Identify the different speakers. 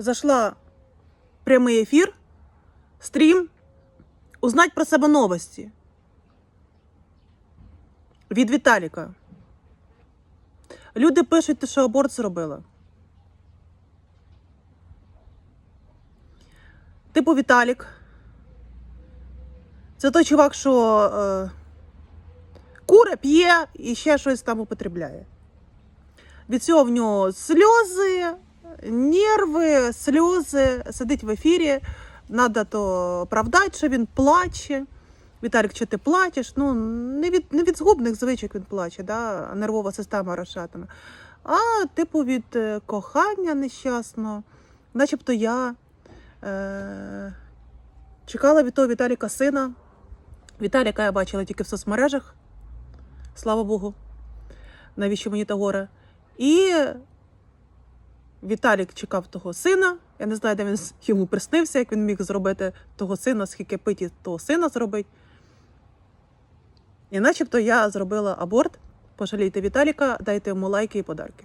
Speaker 1: зайшла прямий ефір, стрім, узнать про себе новості. Від Віталіка. Люди пишуть, що аборт зробила. Типу Віталік. Це той чувак, що е, куре, п'є і ще щось там употребляє. Від цього в нього сльози, нерви, сльози, сидить в ефірі, треба то оправдати, що він плаче. Віталік, що ти плачеш? Ну, не від, не від згубних звичок він плаче, да? нервова система розшатана. А, типу, від е, кохання нещасного. Начебто я е, чекала від того Віталіка сина. Віталіка я бачила тільки в соцмережах. Слава Богу. Навіщо мені та горе? І Віталік чекав того сина. Я не знаю, де він йому приснився, як він міг зробити того сина, скільки питі того сина зробить. І начебто я зробила аборт. Пожалійте Віталіка, дайте йому лайки і подарки.